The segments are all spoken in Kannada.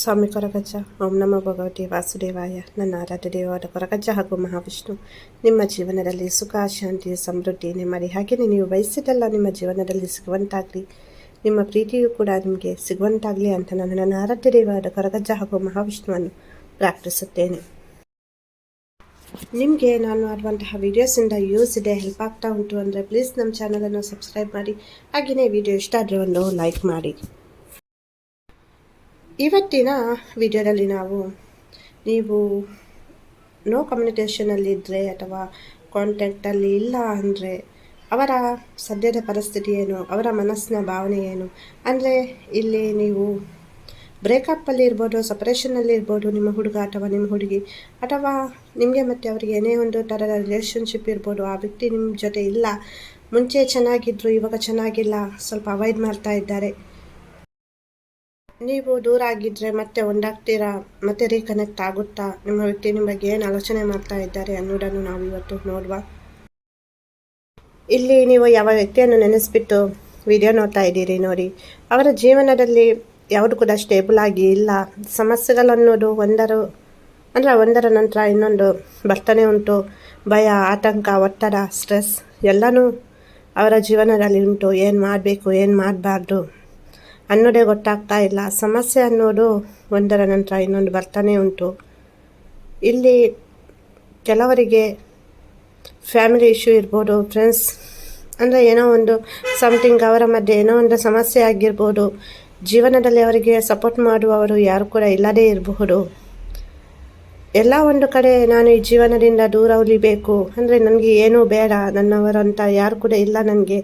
ಸ್ವಾಮಿ ಕೊರಗಜ್ಜ. ಓಂ ನಮ ಭಗವತಿ ವಾಸುದೇವಾಯ. ನನ್ನ ಆರಾಧ್ಯ ದೇವರ ಕೊರಗಜ್ಜ ಹಾಗೂ ಮಹಾವಿಷ್ಣು. ನಿಮ್ಮ ಜೀವನದಲ್ಲಿ ಸುಖ, ಶಾಂತಿ, ಸಮೃದ್ಧಿ ನೆಮ್ಮದಿ. ಹಾಗೆಯೇ ನೀವು ಬಯಸಿದ್ದೆಲ್ಲ ನಿಮ್ಮ ಜೀವನದಲ್ಲಿ ಸಿಗುವಂತಾಗಲಿ. ನಿಮ್ಮ ಪ್ರೀತಿಯೂ ಕೂಡ ನಿಮಗೆ ಸಿಗುವಂತಾಗಲಿ ಅಂತ ನಾನು ನನ್ನ ಆರಾಧ್ಯ ದೇವರ ಕೊರಗಜ್ಜ ಹಾಗೂ ಮಹಾವಿಷ್ಣುವನ್ನು ಪ್ರಾರ್ಥಿಸುತ್ತೇನೆ. ನಿಮಗೆ ನಾನು ಮಾಡುವಂತಹ ವೀಡಿಯೋಸಿಂದ ಯೂಸ್ ಇದೆ ಹೆಲ್ಪ್ ಆಗ್ತಾ ಉಂಟು ಅಂದರೆ ಪ್ಲೀಸ್ ನಮ್ಮ ಚಾನಲನ್ನು ಸಬ್ಸ್ಕ್ರೈಬ್ ಮಾಡಿ. ಹಾಗೆಯೇ ವಿಡಿಯೋ ಇಷ್ಟ ಆದರೆ ಒಂದು ಲೈಕ್ ಮಾಡಿ. ಇವತ್ತಿನ ವಿಡಿಯೋದಲ್ಲಿ ನಾವು, ನೀವು ನೋ ಕಮ್ಯುನಿಕೇಷನಲ್ಲಿದ್ದರೆ ಅಥವಾ ಕಾಂಟ್ಯಾಕ್ಟಲ್ಲಿ ಇಲ್ಲ ಅಂದರೆ ಅವರ ಸದ್ಯದ ಪರಿಸ್ಥಿತಿ ಏನು, ಅವರ ಮನಸ್ಸಿನ ಭಾವನೆ ಏನು? ಅಂದರೆ ಇಲ್ಲಿ ನೀವು ಬ್ರೇಕಪ್ಪಲ್ಲಿ ಇರ್ಬೋದು ಸಪ್ರೇಷನಲ್ಲಿ ಇರ್ಬೋದು, ನಿಮ್ಮ ಹುಡುಗ ಅಥವಾ ನಿಮ್ಮ ಹುಡುಗಿ ಅಥವಾ ನಿಮಗೆ ಮತ್ತು ಅವರಿಗೆ ಏನೇ ಒಂದು ಥರದ ರಿಲೇಷನ್ಶಿಪ್ ಇರ್ಬೋದು, ಆ ವ್ಯಕ್ತಿ ನಿಮ್ಮ ಜೊತೆ ಇಲ್ಲ, ಮುಂಚೆ ಚೆನ್ನಾಗಿದ್ದರು ಇವಾಗ ಚೆನ್ನಾಗಿಲ್ಲ, ಸ್ವಲ್ಪ ಅವಾಯ್ಡ್ ಮಾಡ್ತಾ ಇದ್ದಾರೆ. ನೀವು ದೂರ ಆಗಿದ್ದರೆ ಮತ್ತೆ ಒಂದಾಗ್ತೀರಾ? ಮತ್ತೆ ರೀಕನೆಕ್ಟ್ ಆಗುತ್ತಾ? ನಿಮ್ಮ ವ್ಯಕ್ತಿ ನಿಮ್ಮ ಬಗ್ಗೆ ಏನು ಆಲೋಚನೆ ಮಾಡ್ತಾ ಇದ್ದಾರೆ ಅನ್ನೋದನ್ನು ನಾವು ಇವತ್ತು ನೋಡುವ? ಇಲ್ಲಿ ನೀವು ಯಾವ ವ್ಯಕ್ತಿಯನ್ನು ನೆನೆಸ್ಬಿಟ್ಟು ವಿಡಿಯೋ ನೋಡ್ತಾ ಇದ್ದೀರಿ ನೋಡಿ. ಅವರ ಜೀವನದಲ್ಲಿ ಯಾವುದು ಕೂಡ ಸ್ಟೇಬಲ್ ಆಗಿ ಇಲ್ಲ. ಸಮಸ್ಯೆಗಳನ್ನೋದು ಒಂದರ, ಅಂದರೆ ಒಂದರ ನಂತರ ಇನ್ನೊಂದು ಬರ್ತಾನೆ ಉಂಟು. ಭಯ, ಆತಂಕ, ಒತ್ತಡ ಸ್ಟ್ರೆಸ್ ಎಲ್ಲನೂ ಅವರ ಜೀವನದಲ್ಲಿ ಉಂಟು. ಏನು ಮಾಡಬೇಕು, ಏನು ಮಾಡಬಾರ್ದು? ಅನ್ನೋದೇ ಗೊತ್ತಾಗ್ತಾ ಇಲ್ಲ. ಸಮಸ್ಯೆ ಅನ್ನೋದು ಒಂದರ ನಂತರ ಇನ್ನೊಂದು ಬರ್ತಾನೆ ಉಂಟು. ಇಲ್ಲಿ ಕೆಲವರಿಗೆ ಫ್ಯಾಮಿಲಿ ಇಶ್ಯೂ ಇರ್ಬೋದು ಫ್ರೆಂಡ್ಸ್ ಅಂದರೆ ಏನೋ ಒಂದು ಸಮಥಿಂಗ್ ಅವರ ಮಧ್ಯೆ ಏನೋ ಒಂದು ಸಮಸ್ಯೆ ಆಗಿರ್ಬೋದು, ಜೀವನದಲ್ಲಿ ಅವರಿಗೆ ಸಪೋರ್ಟ್ ಮಾಡುವವರು ಯಾರು ಕೂಡ ಇಲ್ಲದೇ ಇರಬಹುದು. ಎಲ್ಲ ಒಂದು ಕಡೆ ನಾನು ಈ ಜೀವನದಿಂದ ದೂರ ಉಳಿಬೇಕು. ಅಂದರೆ ನನಗೆ ಏನೂ ಬೇಡ. ನನ್ನವರಂತ ಯಾರು ಕೂಡ ಇಲ್ಲ ನನಗೆ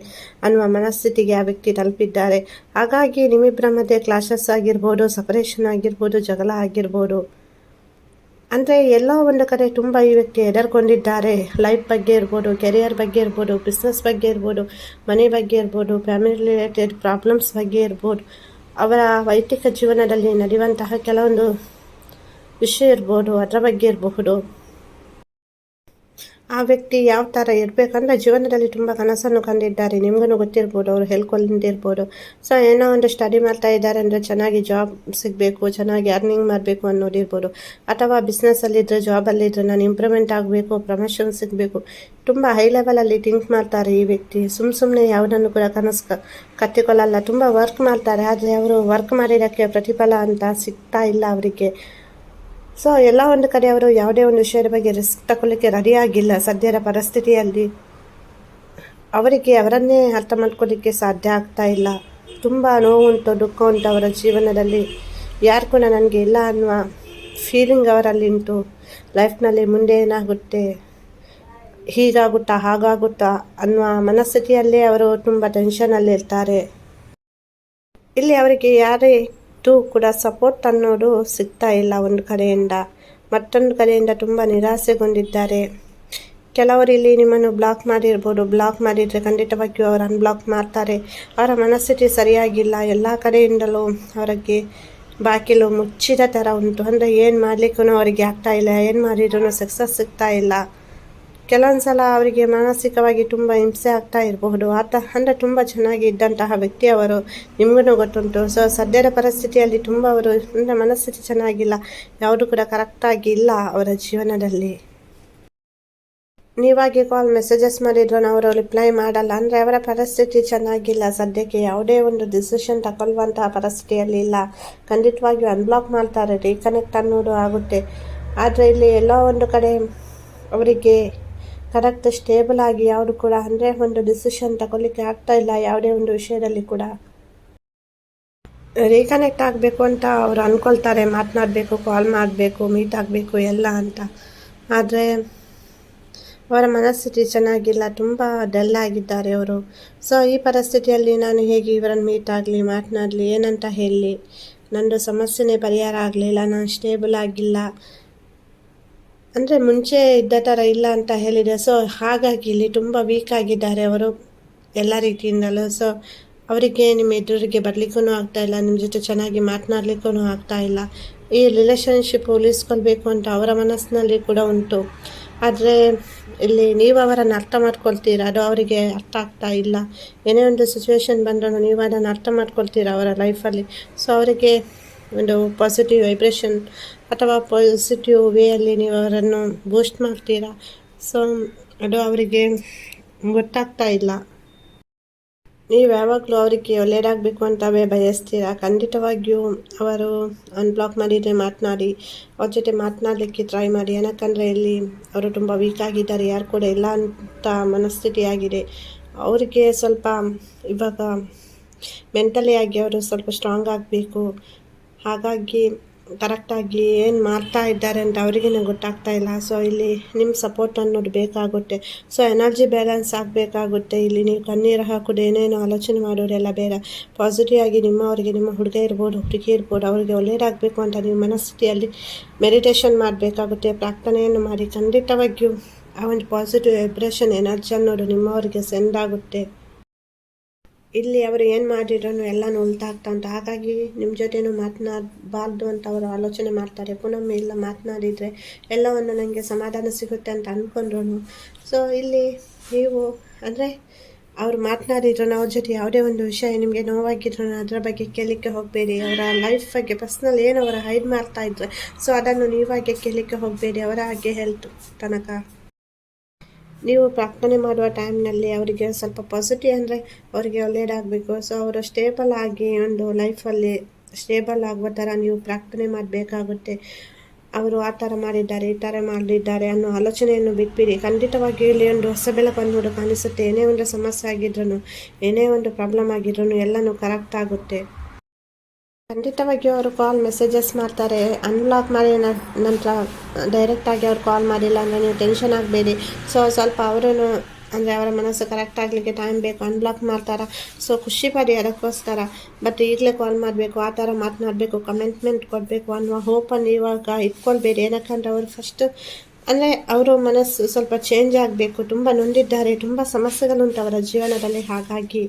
ಅನ್ನುವ ಮನಸ್ಥಿತಿಗೆ ಆ ವ್ಯಕ್ತಿ ತಲುಪಿದ್ದಾರೆ. ಹಾಗಾಗಿ ನಿಮ್ಮಿಬ್ಬರ ಮಧ್ಯೆ ಕ್ಲಾಶಸ್ ಆಗಿರ್ಬೋದು ಸಪರೇಷನ್ ಆಗಿರ್ಬೋದು, ಜಗಳ ಆಗಿರ್ಬೋದು. ಅಂದರೆ ಎಲ್ಲ ಒಂದು ಕಡೆ ತುಂಬ ಈ ವ್ಯಕ್ತಿ ಎದರ್ಕೊಂಡಿದ್ದಾರೆ ಲೈಫ್ ಬಗ್ಗೆ ಇರ್ಬೋದು ಕೆರಿಯರ್ ಬಗ್ಗೆ ಇರ್ಬೋದು ಬಿಸ್ನೆಸ್ ಬಗ್ಗೆ ಇರ್ಬೋದು, ಮನೆ ಬಗ್ಗೆ ಇರ್ಬೋದು ಫ್ಯಾಮಿಲಿ ರಿಲೇಟೆಡ್ ಪ್ರಾಬ್ಲಮ್ಸ್ ಬಗ್ಗೆ ಇರ್ಬೋದು. ಅವರ ವೈಯಕ್ತಿಕ ಜೀವನದಲ್ಲಿ ನಡೆಯುವಂತಹ ಕೆಲವೊಂದು ವಿಷಯ ಇರ್ಬೋದು ಅದರ ಬಗ್ಗೆ ಇರಬಹುದು. ಆ ವ್ಯಕ್ತಿ ಯಾವ ಥರ ಇರಬೇಕಂದ್ರೆ ಜೀವನದಲ್ಲಿ ತುಂಬ ಕನಸನ್ನು ಕಂಡಿದ್ದಾರೆ. ನಿಮಗೂ ಗೊತ್ತಿರ್ಬೋದು, ಅವರು ಹೇಳ್ಕೊಂಡಿರ್ಬೋದು ಸೊ ಏನೋ ಒಂದು ಸ್ಟಡಿ ಮಾಡ್ತಾ ಇದ್ದಾರೆ ಅಂದರೆ ಚೆನ್ನಾಗಿ ಜಾಬ್ ಸಿಗಬೇಕು, ಚೆನ್ನಾಗಿ ಅರ್ನಿಂಗ್ ಮಾಡಬೇಕು ಅನ್ನೋದಿರ್ಬೋದು. ಅಥವಾ ಬಿಸ್ನೆಸ್ಸಲ್ಲಿದ್ದರೆ ಜಾಬಲ್ಲಿದ್ದರೆ ನಾನು ಇಂಪ್ರೂವ್ಮೆಂಟ್ ಆಗಬೇಕು ಪ್ರಮೋಷನ್ ಸಿಗಬೇಕು. ತುಂಬ ಹೈ ಲೆವೆಲಲ್ಲಿ ಥಿಂಕ್ ಮಾಡ್ತಾರೆ ಈ ವ್ಯಕ್ತಿ. ಸುಮ್ಮ ಸುಮ್ಮನೆ ಯಾವುದನ್ನು ಕೂಡ ಕನಸು ಕತ್ತಿಕೊಳ್ಳಲ್ಲ ತುಂಬ ವರ್ಕ್ ಮಾಡ್ತಾರೆ, ಆದರೆ ಅವರು ವರ್ಕ್ ಮಾಡಿರೋಕ್ಕೆ ಪ್ರತಿಫಲ ಅಂತ ಸಿಗ್ತಾ ಇಲ್ಲ ಅವರಿಗೆ. ಸೊ ಎಲ್ಲ ಒಂದು ಕಡೆ ಅವರು ಯಾವುದೇ ಒಂದು ವಿಷಯದ ಬಗ್ಗೆ ರಿಸ್ಕ್ ತಗೊಳ್ಳಿಕ್ಕೆ ರೆಡಿಯಾಗಿಲ್ಲ ಸದ್ಯದ ಪರಿಸ್ಥಿತಿಯಲ್ಲಿ ಅವರಿಗೆ ಅವರನ್ನೇ ಅರ್ಥ ಮಾಡ್ಕೊಳ್ಳಿಕ್ಕೆ ಸಾಧ್ಯ ಆಗ್ತಾ ಇಲ್ಲ. ತುಂಬ ನೋವು ಉಂಟು, ದುಃಖ ಉಂಟು ಅವರ ಜೀವನದಲ್ಲಿ. ಯಾರು ಕೂಡ ನನಗೆ ಇಲ್ಲ ಅನ್ನುವ ಫೀಲಿಂಗ್ ಅವರಲ್ಲಿ ಉಂಟು. ಲೈಫ್ನಲ್ಲಿ ಮುಂದೆ ಏನಾಗುತ್ತೆ, ಹೀಗಾಗುತ್ತಾ, ಹಾಗಾಗುತ್ತಾ ಅನ್ನುವ ಮನಸ್ಥಿತಿಯಲ್ಲೇ ಅವರು ತುಂಬ ಟೆನ್ಷನಲ್ಲಿ ಇರ್ತಾರೆ ಇಲ್ಲಿ ಅವರಿಗೆ ಯಾರೇ ಯಾವತ್ತೂ ಕೂಡ ಸಪೋರ್ಟ್ ಅನ್ನೋದು ಸಿಗ್ತಾ ಇಲ್ಲ ಒಂದು ಕಡೆಯಿಂದ. ಮತ್ತೊಂದು ಕಡೆಯಿಂದ ತುಂಬ ನಿರಾಸೆಗೊಂಡಿದ್ದಾರೆ. ಕೆಲವರು ಇಲ್ಲಿ ನಿಮ್ಮನ್ನು ಬ್ಲಾಕ್ ಮಾಡಿರ್ಬೋದು. ಬ್ಲಾಕ್ ಮಾಡಿದರೆ ಖಂಡಿತವಾಗಿಯೂ ಅವರು ಅನ್ಬ್ಲಾಕ್ ಮಾಡ್ತಾರೆ. ಅವರ ಮನಸ್ಥಿತಿ ಸರಿಯಾಗಿಲ್ಲ. ಎಲ್ಲ ಕಡೆಯಿಂದಲೂ ಅವರಿಗೆ ಬಾಕಿಲು ಮುಚ್ಚಿದ ಥರ ಉಂಟು. ಅಂದರೆ ಏನು ಮಾಡಲಿಕ್ಕೂ ಅವರಿಗೆ ಆಗ್ತಾ ಇಲ್ಲ. ಏನು ಮಾಡಿದ್ರೂ ಸಕ್ಸಸ್ ಸಿಗ್ತಾ ಇಲ್ಲ. ಕೆಲವೊಂದು ಸಲ ಅವರಿಗೆ ಮಾನಸಿಕವಾಗಿ ತುಂಬ ಹಿಂಸೆ ಆಗ್ತಾ ಇರಬಹುದು. ಆತ ಅಂದರೆ ತುಂಬ ಚೆನ್ನಾಗಿ ಇದ್ದಂತಹ ವ್ಯಕ್ತಿ ಅವರು. ನಿಮಗೂ ಗೊತ್ತುಂಟು. ಸೊ ಸದ್ಯದ ಪರಿಸ್ಥಿತಿಯಲ್ಲಿ ತುಂಬ ಅವರು ಅಂದರೆ ಮನಸ್ಥಿತಿ ಚೆನ್ನಾಗಿಲ್ಲ. ಯಾವುದು ಕೂಡ ಕರೆಕ್ಟಾಗಿ ಇಲ್ಲ ಅವರ ಜೀವನದಲ್ಲಿ. ನೀವಾಗಿ ಕಾಲ್ ಮೆಸೇಜಸ್ ಮಾಡಿದ್ರು ಅವರು ರಿಪ್ಲೈ ಮಾಡಲ್ಲ. ಅಂದರೆ ಅವರ ಪರಿಸ್ಥಿತಿ ಚೆನ್ನಾಗಿಲ್ಲ. ಸದ್ಯಕ್ಕೆ ಯಾವುದೇ ಒಂದು ಡಿಸಿಷನ್ ತಗೊಳ್ಳುವಂತಹ ಪರಿಸ್ಥಿತಿಯಲ್ಲಿ ಇಲ್ಲ. ಖಂಡಿತವಾಗಿಯೂ ಅನ್ಬ್ಲಾಕ್ ಮಾಡ್ತಾರೆ ರೀಕನೆಕ್ಟ್ ಅನ್ನೋದು ಆಗುತ್ತೆ. ಆದರೆ ಇಲ್ಲಿ ಎಲ್ಲೋ ಒಂದು ಕಡೆ ಅವರಿಗೆ ಕರೆಕ್ಟ್ ಸ್ಟೇಬಲ್ ಆಗಿ ಯಾವುದು ಕೂಡ ಅಂದರೆ ಒಂದು ಡಿಸಿಷನ್ ತಗೊಳ್ಳಿಕ್ಕೆ ಆಗ್ತಾ ಇಲ್ಲ, ಯಾವುದೇ ಒಂದು ವಿಷಯದಲ್ಲಿ ಕೂಡ. ರೀಕನೆಕ್ಟ್ ಆಗಬೇಕು ಅಂತ ಅವರು ಅಂದ್ಕೊಳ್ತಾರೆ ಮಾತನಾಡಬೇಕು ಕಾಲ್ ಮಾಡಬೇಕು ಮೀಟ್ ಆಗಬೇಕು, ಎಲ್ಲ ಅಂತ. ಆದರೆ ಅವರ ಮನಸ್ಥಿತಿ ಚೆನ್ನಾಗಿಲ್ಲ, ತುಂಬ ಡಲ್ ಆಗಿದ್ದಾರೆ ಅವರು. ಸೊ ಈ ಪರಿಸ್ಥಿತಿಯಲ್ಲಿ ನಾನು ಹೇಗೆ ಇವರನ್ನು ಮೀಟ್ ಆಗಲಿ, ಮಾತನಾಡಲಿ, ಏನಂತ ಹೇಳಿ ನನ್ನದು ಸಮಸ್ಯೆನೇ ಪರಿಹಾರ ಆಗಲಿಲ್ಲ, ನಾನು ಸ್ಟೇಬಲ್ ಆಗಿಲ್ಲ. ಅಂದರೆ ಮುಂಚೆ ಇದ್ದ ಥರ ಇಲ್ಲ ಅಂತ ಹೇಳಿದೆ ಸೊ ಹಾಗಾಗಿ ಇಲ್ಲಿ ತುಂಬ ವೀಕ್ ಆಗಿದ್ದಾರೆ ಅವರು ಎಲ್ಲ ರೀತಿಯಿಂದಲೂ. ಸೊ ಅವರಿಗೆ ನಿಮ್ಮ ಎದುರಿಗೆ ಬರಲಿಕ್ಕೂ ಆಗ್ತಾ ಇಲ್ಲ ನಿಮ್ಮ ಜೊತೆ ಚೆನ್ನಾಗಿ ಮಾತನಾಡ್ಲಿಕ್ಕೂ ಆಗ್ತಾ ಇಲ್ಲ. ಈ ರಿಲೇಷನ್ಶಿಪ್ ಉಳಿಸ್ಕೊಳ್ಬೇಕು ಅಂತ ಅವರ ಮನಸ್ಸಿನಲ್ಲಿ ಕೂಡ ಉಂಟು. ಆದರೆ ಇಲ್ಲಿ ನೀವು ಅವರನ್ನು ಅರ್ಥ ಮಾಡ್ಕೊಳ್ತೀರಾ? ಅದು ಅವರಿಗೆ ಅರ್ಥ ಆಗ್ತಾ ಇಲ್ಲ. ಏನೇ ಒಂದು ಸಿಚುವೇಶನ್ ಬಂದರೂ ನೀವು ಅದನ್ನು ಅರ್ಥ ಮಾಡ್ಕೊಳ್ತೀರಾ ಅವರ ಲೈಫಲ್ಲಿ ಸೊ ಅವರಿಗೆ ಒಂದು ಪಾಸಿಟಿವ್ ವೈಬ್ರೇಷನ್ ಅಥವಾ ಪಾಸಿಟಿವ್ ವೇಯಲ್ಲಿ ನೀವು ಅವರನ್ನು ಬೂಸ್ಟ್ ಮಾಡ್ತೀರಾ? ಸೊ ಅದು ಅವರಿಗೆ ಗೊತ್ತಾಗ್ತಾ ಇಲ್ಲ. ನೀವು ಯಾವಾಗಲೂ ಅವರಿಗೆ ಒಳ್ಳೆಯದಾಗಬೇಕು ಅಂತವೇ ಬಯಸ್ತೀರಾ? ಖಂಡಿತವಾಗಿಯೂ ಅವರು ಅನ್ಬ್ಲಾಕ್ ಮಾಡಿದರೆ ಮಾತನಾಡಿ, ಅವ್ರ ಜೊತೆ ಮಾತನಾಡಲಿಕ್ಕೆ ಟ್ರೈ ಮಾಡಿ. ಏನಕ್ಕಂದರೆ ಇಲ್ಲಿ ಅವರು ತುಂಬ ವೀಕ್ ಆಗಿದ್ದಾರೆ, ಯಾರು ಕೂಡ ಇಲ್ಲ ಅಂತ ಮನಸ್ಥಿತಿ ಆಗಿದೆ. ಅವರಿಗೆ ಸ್ವಲ್ಪ ಇವಾಗ ಮೆಂಟಲಿ ಆಗಿ ಅವರು ಸ್ವಲ್ಪ ಸ್ಟ್ರಾಂಗ್ ಆಗಬೇಕು. ಹಾಗಾಗಿ ಕರೆಕ್ಟಾಗಿ ಏನು ಮಾಡ್ತಾ ಇದ್ದಾರೆ ಅಂತ ಅವರಿಗೇನೆ ಗೊತ್ತಾಗ್ತಾ ಇಲ್ಲ. ಸೊ ಇಲ್ಲಿ ನಿಮ್ಮ ಸಪೋರ್ಟ್ ಅನ್ನೋದು ಬೇಕಾಗುತ್ತೆ. ಸೊ ಎನರ್ಜಿ ಬ್ಯಾಲೆನ್ಸ್ ಆಗಬೇಕಾಗುತ್ತೆ. ಇಲ್ಲಿ ನೀವು ಕಣ್ಣೀರು ಹಾಕೋದು, ಏನೇನು ಆಲೋಚನೆ ಮಾಡೋರೆಲ್ಲ ಬೇಡ. ಪಾಸಿಟಿವ್ ಆಗಿ ನಿಮ್ಮವರಿಗೆ, ನಿಮ್ಮ ಹುಡುಗ ಇರ್ಬೋದು, ಹುಡುಗಿ ಇರ್ಬೋದು, ಅವರಿಗೆ ಒಳ್ಳೆಯದಾಗಬೇಕು ಅಂತ ನೀವು ಮನಸ್ಥಿತಿಯಲ್ಲಿ ಮೆಡಿಟೇಷನ್ ಮಾಡಬೇಕಾಗುತ್ತೆ. ಪ್ರಾರ್ಥನೆಯನ್ನು ಮಾಡಿ, ಖಂಡಿತವಾಗಿಯೂ ಆ ಒಂದು ಪಾಸಿಟಿವ್ ವೈಬ್ರೇಷನ್ ಎನರ್ಜಿ ಅನ್ನೋದು ನಿಮ್ಮವರಿಗೆ ಸೆಂಡ್ ಆಗುತ್ತೆ. ಇಲ್ಲಿ ಅವರು ಏನು ಮಾಡಿದ್ರೂ ಎಲ್ಲ ಒಲ್ತಾಗ್ತಾ ಉಂಟು. ಹಾಗಾಗಿ ನಿಮ್ಮ ಜೊತೆನೂ ಮಾತನಾಡಬಾರ್ದು ಅಂತ ಅವರು ಆಲೋಚನೆ ಮಾಡ್ತಾರೆ. ಪುನಃ ಇಲ್ಲ, ಮಾತನಾಡಿದರೆ ಎಲ್ಲವನ್ನು ನನಗೆ ಸಮಾಧಾನ ಸಿಗುತ್ತೆ ಅಂತ ಅಂದ್ಕೊಂಡ್ರು ಸೊ ಇಲ್ಲಿ ನೀವು ಅಂದರೆ ಅವ್ರು ಮಾತನಾಡಿದ್ರು ಅವ್ರ ಜೊತೆ ಯಾವುದೇ ಒಂದು ವಿಷಯ ನಿಮಗೆ ನೋವಾಗಿದ್ರು ಅದರ ಬಗ್ಗೆ ಕೇಳಲಿಕ್ಕೆ ಹೋಗಬೇಡಿ. ಅವರ ಲೈಫ್ ಬಗ್ಗೆ ಪರ್ಸ್ನಲ್ ಏನು ಅವರ ಹೈಡ್ ಮಾಡ್ತಾ ಇದ್ರು. ಸೊ ಅದನ್ನು ನೀವಾಗೆ ಕೇಳಲಿಕ್ಕೆ ಹೋಗಬೇಡಿ. ಅವರ ಹಾಗೆ ಹೇಳ್ತು ತನಕ. ನೀವು ಪ್ರಾರ್ಥನೆ ಮಾಡುವ ಟೈಮ್ನಲ್ಲಿ ಅವರಿಗೆ ಸ್ವಲ್ಪ ಪಾಸಿಟಿವ್ ಅಂದರೆ ಅವರಿಗೆ ಒಳ್ಳೆಯದಾಗಬೇಕು ಸೊ ಅವರು ಸ್ಟೇಬಲ್ ಆಗಿ ಒಂದು ಲೈಫಲ್ಲಿ ಸ್ಟೇಬಲ್ ಆಗುವ ಥರ ನೀವು ಪ್ರಾರ್ಥನೆ ಮಾಡಬೇಕಾಗುತ್ತೆ. ಅವರು ಆ ಥರ ಮಾಡಿದ್ದಾರೆ, ಈ ಥರ ಮಾಡಿದ್ದಾರೆ ಅನ್ನೋ ಆಲೋಚನೆಯನ್ನು ಬಿಟ್ಬಿಡಿ. ಖಂಡಿತವಾಗಿ ಇಲ್ಲಿ ಒಂದು ಹೊಸ ಬೆಳಕನ್ನು ಕಾಣಿಸುತ್ತೆ ಏನೇ ಒಂದು ಸಮಸ್ಯೆ ಆಗಿದ್ರೂ ಏನೇ ಒಂದು ಪ್ರಾಬ್ಲಮ್ ಆಗಿದ್ರೂ ಎಲ್ಲನೂ ಕರೆಕ್ಟ್ ಆಗುತ್ತೆ. ಖಂಡಿತವಾಗಿಯೂ ಅವರು ಕಾಲ್ ಮೆಸೇಜಸ್ ಮಾಡ್ತಾರೆ. ಅನ್ಬ್ಲಾಕ್ ಮಾಡಿ ನಂತರ ಡೈರೆಕ್ಟಾಗಿ ಅವ್ರು ಕಾಲ್ ಮಾಡಿಲ್ಲ ಅಂದರೆ ನೀವು ಟೆನ್ಷನ್ ಆಗಬೇಡಿ. ಸೊ ಸ್ವಲ್ಪ ಅವರೂ ಅಂದರೆ ಅವರ ಮನಸ್ಸು ಕರೆಕ್ಟ್ ಆಗಲಿಕ್ಕೆ ಟೈಮ್ ಬೇಕು. ಅನ್ಬ್ಲಾಕ್ ಮಾಡ್ತಾರೆ? ಸೊ ಖುಷಿ ಪಡಿ ಅದಕ್ಕೋಸ್ಕರ. ಬಟ್ ಈಗಲೇ ಕಾಲ್ ಮಾಡಬೇಕು. ಆ ಥರ ಮಾತನಾಡಬೇಕು ಕಮೆಂಟ್ಮೆಂಟ್ ಕೊಡಬೇಕು ಅನ್ನುವ ಹೋಪನ್ನು ಇವಾಗ ಇಟ್ಕೊಳ್ಬೇಡಿ. ಏನಕ್ಕಂದ್ರೆ ಅವರು ಫಸ್ಟ್ ಅಂದರೆ ಅವರ ಮನಸ್ಸು ಸ್ವಲ್ಪ ಚೇಂಜ್ ಆಗಬೇಕು. ತುಂಬ ನೊಂದಿದ್ದಾರೆ ತುಂಬ ಸಮಸ್ಯೆಗಳುಂಟು ಅವರ ಜೀವನದಲ್ಲಿ. ಹಾಗಾಗಿ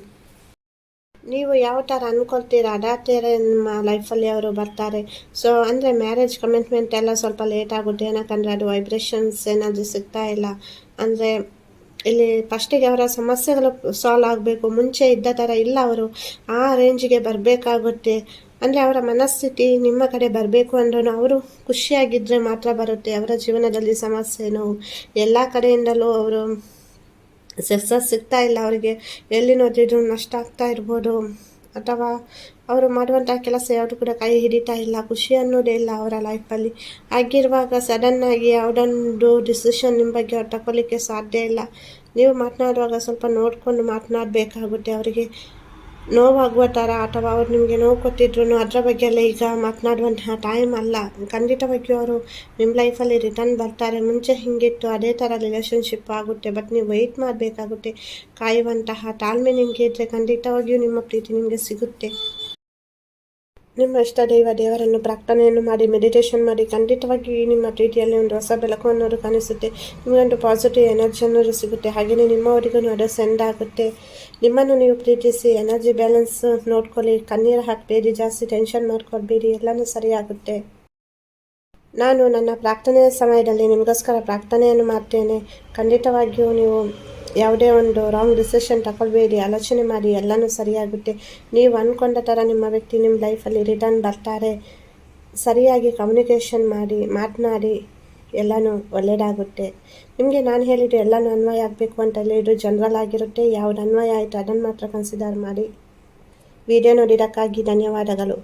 ನೀವು ಯಾವ ಥರ ಅಂದ್ಕೊಳ್ತೀರ ಅದೇ ಥರ ನಿಮ್ಮ ಲೈಫಲ್ಲಿ ಅವರು ಬರ್ತಾರೆ. ಸೊ ಅಂದರೆ ಮ್ಯಾರೇಜ್ ಕಮಿಟ್ಮೆಂಟ್ ಎಲ್ಲ ಸ್ವಲ್ಪ ಲೇಟ್ ಆಗುತ್ತೆ. ಏನಕ್ಕಂದರೆ ಅದು ವೈಬ್ರೇಷನ್ಸ್ ಏನಾದರೂ ಸಿಗ್ತಾ ಇಲ್ಲ. ಅಂದರೆ ಇಲ್ಲಿ ಫಸ್ಟಿಗೆ ಅವರ ಸಮಸ್ಯೆಗಳು ಸಾಲ್ವ್ ಆಗಬೇಕು. ಮುಂಚೆ ಇದ್ದ ಥರ ಇಲ್ಲ ಅವರು. ಆ ರೇಂಜಿಗೆ ಬರಬೇಕಾಗುತ್ತೆ. ಅಂದರೆ ಅವರ ಮನಸ್ಥಿತಿ ನಿಮ್ಮ ಕಡೆ ಬರಬೇಕು ಅಂದ್ರೂ ಅವರು ಖುಷಿಯಾಗಿದ್ದರೆ ಮಾತ್ರ ಬರುತ್ತೆ. ಅವರ ಜೀವನದಲ್ಲಿ ಸಮಸ್ಯೆ, ನೋವು ಎಲ್ಲ ಕಡೆಯಿಂದಲೂ ಅವರು ಸಿಗ್ತಾ ಇಲ್ಲ ಅವರಿಗೆ. ಎಲ್ಲಿ ನೋಡಿದ್ರು ನಷ್ಟ ಆಗ್ತಾ ಇರ್ಬೋದು. ಅಥವಾ ಅವರು ಮಾಡುವಂಥ ಕೆಲಸ ಯಾವುದು ಕೂಡ ಕೈ ಹಿಡಿತಾ ಇಲ್ಲ, ಖುಷಿ ಅನ್ನೋದೇ ಇಲ್ಲ ಅವರ ಲೈಫಲ್ಲಿ ಆಗಿರುವಾಗ ಸಡನ್ನಾಗಿ ಯಾವುದೊಂದು ಡಿಸಿಷನ್ ನಿಮ್ಮ ಬಗ್ಗೆ ಅವ್ರು ತಗೊಳ್ಳಿಕ್ಕೆ ಸಾಧ್ಯ ಇಲ್ಲ. ನೀವು ಮಾತನಾಡುವಾಗ ಸ್ವಲ್ಪ ನೋಡಿಕೊಂಡು ಮಾತನಾಡಬೇಕಾಗುತ್ತೆ ಅವರಿಗೆ. ನೋವಾಗುವ ಥರ ಅಥವಾ ಅವ್ರು ನಿಮಗೆ ನೋವು ಕೊಟ್ಟಿದ್ರು ಅದರ ಬಗ್ಗೆ ಎಲ್ಲ ಈಗ ಮಾತನಾಡುವಂತಹ ಟೈಮ್ ಅಲ್ಲ. ಖಂಡಿತವಾಗಿಯೂ ಅವರು ನಿಮ್ಮ ಲೈಫಲ್ಲಿ ರಿಟರ್ನ್ ಬರ್ತಾರೆ. ಮುಂಚೆ ಹಿಂಗಿತ್ತು, ಅದೇ ಥರ ರಿಲೇಷನ್ಶಿಪ್ ಆಗುತ್ತೆ. ಬಟ್ ನೀವು ವೆಯ್ಟ್ ಮಾಡಬೇಕಾಗುತ್ತೆ. ಕಾಯುವಂತಹ ತಾಳ್ಮೆ ನಿಮಗೆ ಇದ್ದರೆ ಖಂಡಿತವಾಗಿಯೂ ನಿಮ್ಮ ಪ್ರೀತಿ ನಿಮಗೆ ಸಿಗುತ್ತೆ. ನಿಮ್ಮ ಇಷ್ಟ ದೈವ ದೇವರನ್ನು ಪ್ರಾರ್ಥನೆಯನ್ನು ಮಾಡಿ ಮೆಡಿಟೇಷನ್ ಮಾಡಿ ಖಂಡಿತವಾಗಿ ನಿಮ್ಮ ಪ್ರೀತಿಯಲ್ಲಿ ಒಂದು ಹೊಸ ಬೆಳಕು ಅನ್ನೋದು ಕಾಣಿಸುತ್ತೆ ನಿಮಗೊಂದು ಪಾಸಿಟಿವ್ ಎನರ್ಜಿ ಅನ್ನೋದು ಸಿಗುತ್ತೆ ಹಾಗೆಯೇ ನಿಮ್ಮವರಿಗೂ ಅದು ಸೆಂಡ್ ಆಗುತ್ತೆ. ನಿಮ್ಮನ್ನು ನೀವು ಪ್ರೀತಿಸಿ ಎನರ್ಜಿ ಬ್ಯಾಲೆನ್ಸ್ ನೋಡ್ಕೊಳ್ಳಿ, ಕಣ್ಣೀರು ಹಾಕಬೇಡಿ, ಜಾಸ್ತಿ ಟೆನ್ಷನ್ ಮಾಡ್ಕೊಳ್ಬೇಡಿ, ಎಲ್ಲನೂ ಸರಿಯಾಗುತ್ತೆ. ನಾನು ನನ್ನ ಪ್ರಾರ್ಥನೆಯ ಸಮಯದಲ್ಲಿ ನಿಮಗೋಸ್ಕರ ಪ್ರಾರ್ಥನೆಯನ್ನು ಮಾಡ್ತೇನೆ. ಖಂಡಿತವಾಗಿಯೂ ನೀವು ಯಾವುದೇ ಒಂದು ರಾಂಗ್ ಡಿಸಿಷನ್ ತಗೊಳ್ಬೇಡಿ, ಆಲೋಚನೆ ಮಾಡಿ, ಎಲ್ಲನೂ ಸರಿಯಾಗುತ್ತೆ ನೀವು ಅಂದ್ಕೊಂಡ ಥರ ನಿಮ್ಮ ವ್ಯಕ್ತಿ ನಿಮ್ಮ ಲೈಫಲ್ಲಿ ರಿಟರ್ನ್ ಬರ್ತಾರೆ. ಸರಿಯಾಗಿ ಕಮ್ಯುನಿಕೇಷನ್ ಮಾಡಿ, ಮಾತನಾಡಿ, ಎಲ್ಲನೂ ಒಳ್ಳೆಯದಾಗುತ್ತೆ ನಿಮಗೆ ನಾನು ಹೇಳಿದ್ದು ಎಲ್ಲನೂ ಅನ್ವಯ ಆಗಬೇಕು ಅಂತ ಇದು ಜನರಲ್ ಆಗಿರುತ್ತೆ. ಯಾವ್ದು ಅನ್ವಯ ಆಯಿತು ಅದನ್ನು ಮಾತ್ರ ಕನ್ಸಿಡರ್ ಮಾಡಿ. ವಿಡಿಯೋ ನೋಡಿದ್ದಕ್ಕಾಗಿ ಧನ್ಯವಾದಗಳು.